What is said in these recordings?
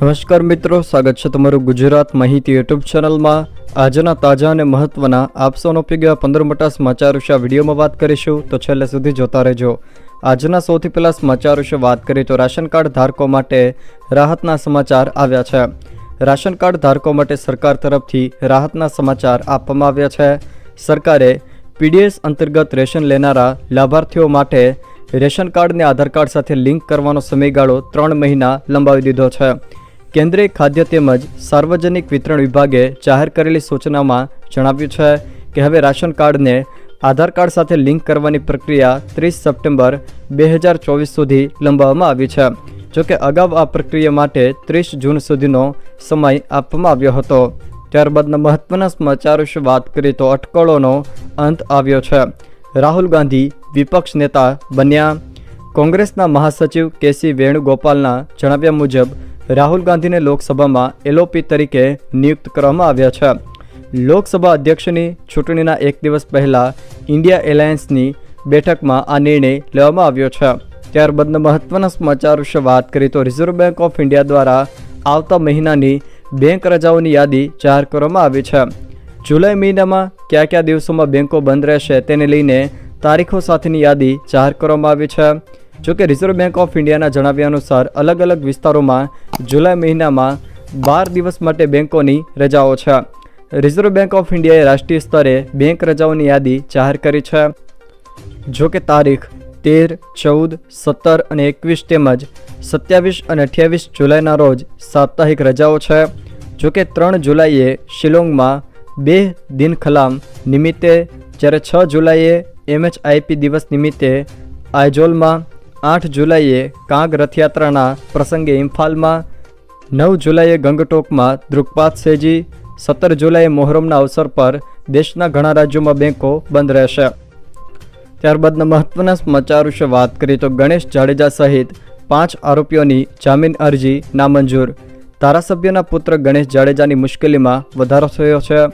નમસ્કાર મિત્રો, સ્વાગત છે તમારું ગુજરાત માહિતી યુટ્યુબ ચેનલમાં. આજના તાજા અને મહત્વના આપસોનો ઉપયોગ એવા પંદર મોટા સમાચાર વિશે વિડીયોમાં વાત કરીશું, તો છેલ્લે સુધી જોતા રહેજો. આજના સૌથી પહેલાં સમાચાર વિશે વાત કરીએ તો રાશન કાર્ડ ધારકો માટે રાહતના સમાચાર આવ્યા છે. રાશન કાર્ડ ધારકો માટે સરકાર તરફથી રાહતના સમાચાર આપવામાં આવ્યા છે. સરકારે પીડીએસ અંતર્ગત રેશન લેનારા લાભાર્થીઓ માટે રેશન કાર્ડને આધાર કાર્ડ સાથે લિંક કરવાનો સમયગાળો ત્રણ મહિના લંબાવી દીધો છે. કેન્દ્રીય ખાદ્ય તેમજ સાર્વજનિક વિતરણ વિભાગે જાહેર કરેલી સૂચનામાં જણાવ્યું છે કે હવે રાશન કાર્ડને આધાર કાર્ડ સાથે લિંક કરવાની પ્રક્રિયા ત્રીસ સપ્ટેમ્બર બે હજાર ચોવીસ સુધી લંબાવવામાં આવી છે જોકે અગાઉ આ પ્રક્રિયા માટે ત્રીસ જૂન સુધીનો સમય આપવામાં આવ્યો હતો. ત્યારબાદના મહત્વના સમાચાર વિશે વાત કરીએ તો અટકળોનો અંત આવ્યો છે. રાહુલ ગાંધી વિપક્ષ નેતા બન્યા. કોંગ્રેસના મહાસચિવ કેસી વેણુગોપાલના જણાવ્યા મુજબ રાહુલ ગાંધીને લોકસભામાં એલઓપી તરીકે નિયુક્ત કરવામાં આવ્યા છે. લોકસભા અધ્યક્ષની ચૂંટણીના એક દિવસ પહેલાં ઇન્ડિયા એલાયન્સની બેઠકમાં આ નિર્ણય લેવામાં આવ્યો છે. ત્યારબાદના મહત્વના સમાચાર વિશે વાત કરીએ તો રિઝર્વ બેંક ઓફ ઇન્ડિયા દ્વારા આવતા મહિનાની બેંક રજાઓની યાદી જાહેર કરવામાં આવી છે. જુલાઈ મહિનામાં કયા કયા દિવસોમાં બેંકો બંધ રહેશે તેને લઈને તારીખો સાથેની યાદી જાહેર કરવામાં આવી છે. જોકે રિઝર્વ બેંક ઓફ ઇન્ડિયાના જણાવ્યા અનુસાર અલગ અલગ વિસ્તારોમાં જુલાઈ મહિનામાં બાર દિવસ માટે બેંકોની રજાઓ છે. રિઝર્વ બેંક ઓફ ઇન્ડિયાએ રાષ્ટ્રીય સ્તરે બેંક રજાઓની યાદી જાહેર કરી છે. જોકે તારીખ તેર, ચૌદ, સત્તર અને એકવીસ તેમજ સત્યાવીસ અને અઠ્યાવીસ જુલાઈના રોજ સાપ્તાહિક રજાઓ છે. જોકે ત્રણ જુલાઈએ શિલોંગમાં બે દિન ખલામ નિમિત્તે, જ્યારે છ જુલાઈએ એમએચઆઈપી દિવસ નિમિત્તે આઇજોલમાં આઠ જુલાઈએ કાંગ રથયાત્રાના પ્રસંગે ઇમ્ફાલમાં, નવ જુલાઈએ ગંગટોકમાં દ્રુકપાત સેજી, સત્તર જુલાઈએ મોહરમના અવસર પર દેશના ઘણા રાજ્યોમાં બેંકો બંધ રહેશે. ત્યારબાદના મહત્વના સમાચાર વિશે વાત કરીએ તો ગણેશ જાડેજા સહિત પાંચ આરોપીઓની જામીન અરજી નામંજૂર. ધારાસભ્યના પુત્ર ગણેશ જાડેજાની મુશ્કેલીમાં વધારો થયો છે.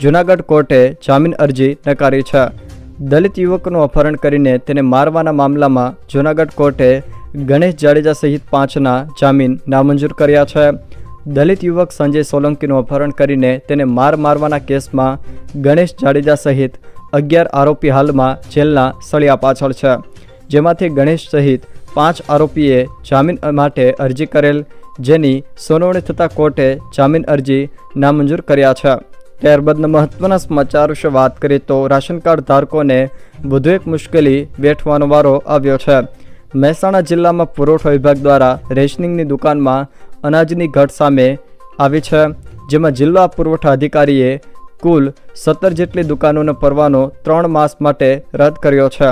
જૂનાગઢ કોર્ટે જામીન અરજી નકારી છે. દલિત યુવકનું અપહરણ કરીને તેને મારવાના મામલામાં જૂનાગઢ કોર્ટે ગણેશ જાડેજા સહિત પાંચના જામીન નામંજૂર કર્યા છે. દલિત યુવક સંજય સોલંકીનું અપહરણ કરીને તેને માર મારવાના કેસમાં ગણેશ જાડેજા સહિત અગિયાર આરોપી હાલમાં જેલના સળિયા પાછળ છે. જેમાંથી ગણેશ સહિત પાંચ આરોપીએ જામીન માટે અરજી કરેલ, જેની સુનાવણી થતાં કોર્ટે જામીન અરજી નામંજૂર કર્યા છે. ત્યારબાદના મહત્વના સમાચાર વિશે વાત કરીએ તો રાશન કાર્ડ ધારકોને વધુ એક મુશ્કેલી વેઠવાનો વારો આવ્યો છે. મહેસાણા જિલ્લામાં પુરવઠા વિભાગ દ્વારા રેશનિંગની દુકાનમાં અનાજની ઘટ સામે આવી છે, જેમાં જિલ્લા પુરવઠા અધિકારીએ કુલ સત્તર જેટલી દુકાનોનો પરવાનો ત્રણ માસ માટે રદ કર્યો છે.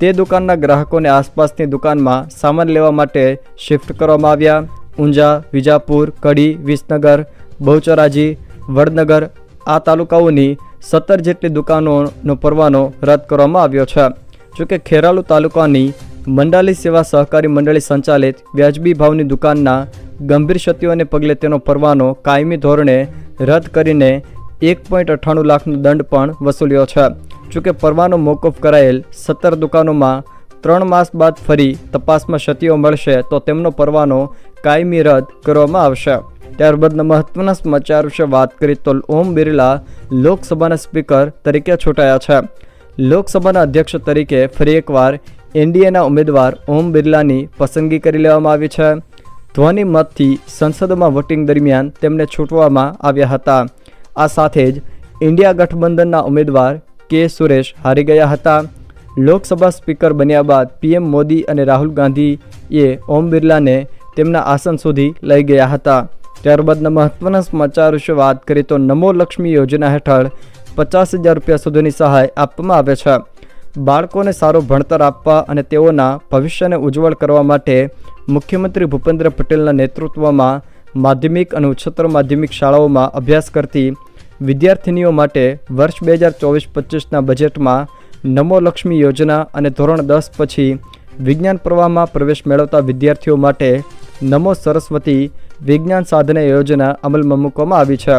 તે દુકાનના ગ્રાહકોને આસપાસની દુકાનમાં સામાન લેવા માટે શિફ્ટ કરવામાં આવ્યા. ઊંઝા, વિજાપુર, કડી, વિસનગર, બહુચરાજી, વડનગર આ તાલુકાઓની સત્તર જેટલી દુકાનોનો પરવાનો રદ કરવામાં આવ્યો છે. જોકે ખેરાલુ તાલુકાની મંડાલી સેવા સહકારી મંડળી સંચાલિત વ્યાજબી ભાવની દુકાનના ગંભીર ક્ષતિઓને પગલે તેનો પરવાનો કાયમી ધોરણે રદ કરીને એક પોઈન્ટ અઠ્ઠાણું લાખનો દંડ પણ વસૂલ્યો છે. જોકે પરવાનો મોકૂફ કરાયેલ સત્તર દુકાનોમાં ત્રણ માસ બાદ ફરી તપાસમાં ક્ષતિઓ મળશે તો તેમનો પરવાનો કાયમી રદ કરવામાં આવશે. ત્યારબાદના મહત્વના સમાચાર વિશે વાત કરીએ તો ઓમ બિરલા લોકસભાના સ્પીકર તરીકે ચૂંટાયા છે. લોકસભાના અધ્યક્ષ તરીકે ફરી એકવાર એનડીએના ઉમેદવાર ઓમ બિરલાની પસંદગી કરી લેવામાં આવી છે. ધ્વનિ મતથી સંસદમાં વોટિંગ દરમિયાન તેમને છૂટવામાં આવ્યા હતા. આ સાથે જ ઇન્ડિયા ગઠબંધનના ઉમેદવાર કે સુરેશ હારી ગયા હતા. લોકસભા સ્પીકર બન્યા બાદ પીએમ મોદી અને રાહુલ ગાંધીએ ઓમ બિરલાને તેમના આસન સુધી લઈ ગયા હતા. ત્યારબાદના મહત્વના સમાચાર વિશે વાત કરીએ તો નમો લક્ષ્મી યોજના હેઠળ પચાસ હજાર રૂપિયા સુધીની સહાય આપવામાં આવે છે. બાળકોને સારું ભણતર આપવા અને તેઓના ભવિષ્યને ઉજ્જવળ કરવા માટે મુખ્યમંત્રી ભૂપેન્દ્ર પટેલના નેતૃત્વમાં માધ્યમિક અને ઉચ્ચતર માધ્યમિક શાળાઓમાં અભ્યાસ કરતી વિદ્યાર્થિનીઓ માટે વર્ષ બે હજાર ચોવીસ પચીસના બજેટમાં નમો લક્ષ્મી યોજના અને ધોરણ દસ પછી વિજ્ઞાન પ્રવાહમાં પ્રવેશ મેળવતા વિદ્યાર્થીઓ માટે નમો સરસ્વતી વિજ્ઞાન સાધના યોજના અમલમાં મૂકવામાં આવી છે.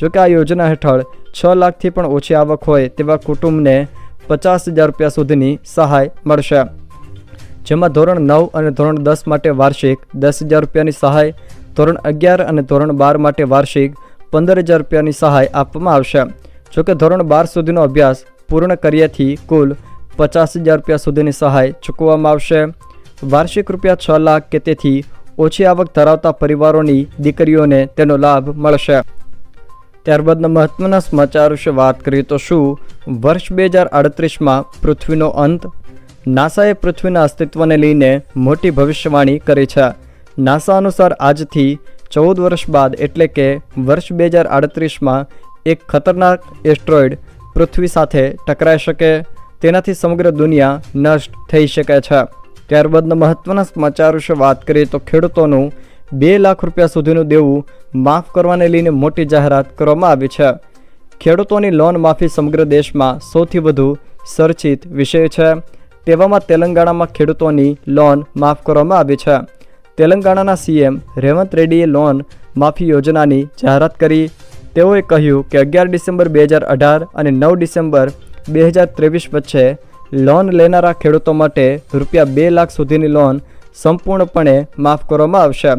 જોકે આ યોજના હેઠળ છ લાખથી પણ ઓછી આવક હોય તેવા કુટુંબને પચાસ હજાર રૂપિયા સુધીની સહાય મળશે. જેમાં ધોરણ નવ અને ધોરણ દસ માટે વાર્ષિક દસ હજાર રૂપિયાની સહાય, ધોરણ અગિયાર અને ધોરણ બાર માટે વાર્ષિક પંદર હજાર રૂપિયાની સહાય આપવામાં આવશે. જોકે ધોરણ બાર સુધીનો અભ્યાસ પૂર્ણ કર્યાથી કુલ પચાસ હજાર રૂપિયા સુધીની સહાય ચૂકવવામાં આવશે. વાર્ષિક રૂપિયા છ લાખ કે તેથી ઓછી આવક ધરાવતા પરિવારોની દીકરીઓને તેનો લાભ મળશે. ત્યારબાદના મહત્વના સમાચાર વિશે વાત કરીએ તો શું? વર્ષ બે હજાર આડત્રીસમાં પૃથ્વીનો અંત? નાસાએ પૃથ્વીના અસ્તિત્વને લઈને મોટી ભવિષ્યવાણી કરી છે. નાસા અનુસાર આજથી ચૌદ વર્ષ બાદ એટલે કે વર્ષ બે હજાર આડત્રીસમાં એક ખતરનાક એસ્ટ્રોઇડ પૃથ્વી સાથે ટકરાઈ શકે. તેનાથી સમગ્ર દુનિયા નષ્ટ થઈ શકે છે. ત્યારબાદના મહત્વના સમાચાર વિશે વાત કરીએ તો ખેડૂતોનું બે લાખ રૂપિયા સુધીનું દેવું માફ કરવાને લઈને મોટી જાહેરાત કરવામાં આવી છે. ખેડૂતોની લોન માફી સમગ્ર દેશમાં સૌથી વધુ ચર્ચિત વિષય છે. તેવામાં તેલંગાણામાં ખેડૂતોની લોન માફ કરવામાં આવી છે. તેલંગાણાના સીએમ રેવંત રેડ્ડીએ લોન માફી યોજનાની જાહેરાત કરી. તેઓએ કહ્યું કે અગિયાર ડિસેમ્બર બે હજાર અઢાર અને નવ ડિસેમ્બર બે હજાર ત્રેવીસ વચ્ચે લોન લેનારા ખેડૂતો માટે રૂપિયા બે લાખ સુધીની લોન સંપૂર્ણપણે માફ કરવામાં આવશે.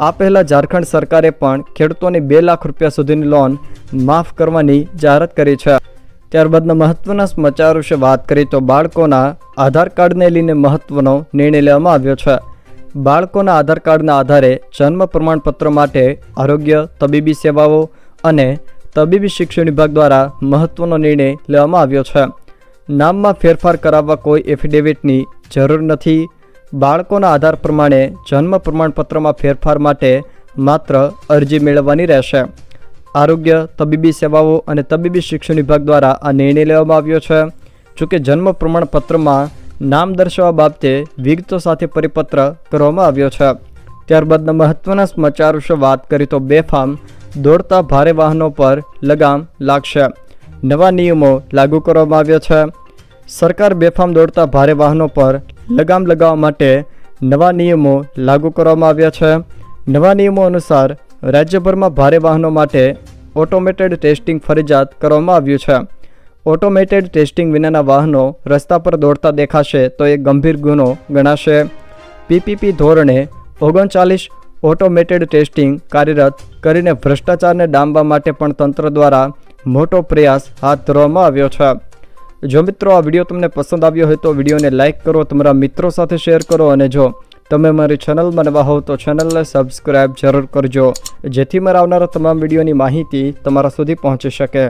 આ પહેલાં ઝારખંડ સરકારે પણ ખેડૂતોની બે લાખ રૂપિયા સુધીની લોન માફ કરવાની જાહેરાત કરી છે. ત્યારબાદના મહત્વના સમાચાર વિશે વાત કરીએ તો બાળકોના આધાર કાર્ડને લઈને મહત્વનો નિર્ણય લેવામાં આવ્યો છે. બાળકોના આધાર કાર્ડના આધારે જન્મ પ્રમાણપત્ર માટે આરોગ્ય, તબીબી સેવાઓ અને તબીબી શિક્ષણ વિભાગ દ્વારા મહત્વનો નિર્ણય લેવામાં આવ્યો છે. નામમાં ફેરફાર કરાવવા કોઈ એફિડેવિટની જરૂર નથી. બાળકોના આધાર પ્રમાણે જન્મ પ્રમાણપત્રમાં ફેરફાર માટે માત્ર અરજી મેળવવાની રહેશે. આરોગ્ય, તબીબી સેવાઓ અને તબીબી શિક્ષણ વિભાગ દ્વારા આ નિર્ણય લેવામાં આવ્યો છે. જોકે જન્મ પ્રમાણપત્રમાં નામ દર્શાવવા બાબતે વિગતો સાથે પરિપત્ર કરવામાં આવ્યો છે. ત્યારબાદના મહત્વના સમાચાર વિશે વાત કરીએ તો બેફામ દોડતા ભારે વાહનો પર લગામ લાગશે. નવા નિયમો લાગુ કરવામાં આવ્યા છે. સરકાર બેફામ દોડતા ભારે વાહનો પર લગામ લગાવવા માટે નવા નિયમો લાગુ કરવામાં આવ્યા છે. નવા નિયમો અનુસાર રાજ્યભરમાં ભારે વાહનો માટે ઓટોમેટેડ ટેસ્ટિંગ ફરજિયાત કરવામાં આવ્યું છે. ઓટોમેટેડ ટેસ્ટિંગ વિનાના વાહનો રસ્તા પર દોડતા દેખાશે તો એ ગંભીર ગુનો ગણાશે. પીપીપી ધોરણે ઓગણચાલીસ ઓટોમેટેડ ટેસ્ટિંગ કાર્યરત કરીને ભ્રષ્ટાચારને ડામવા માટે પણ તંત્ર દ્વારા મોટો પ્રયાસ હાથ ધરવામાં આવ્યો છે. જો મિત્રો આ વીડિયો તમને પસંદ આવ્યો હોય તો વિડીયોને લાઇક કરો, તમારા મિત્રો સાથે શેર કરો અને જો તમે મારી ચેનલમાં નવા હોવ તો ચેનલને સબસ્ક્રાઈબ જરૂર કરજો, જેથી મારા આવનારા તમામ વિડીયોની માહિતી તમારા સુધી પહોંચી શકે.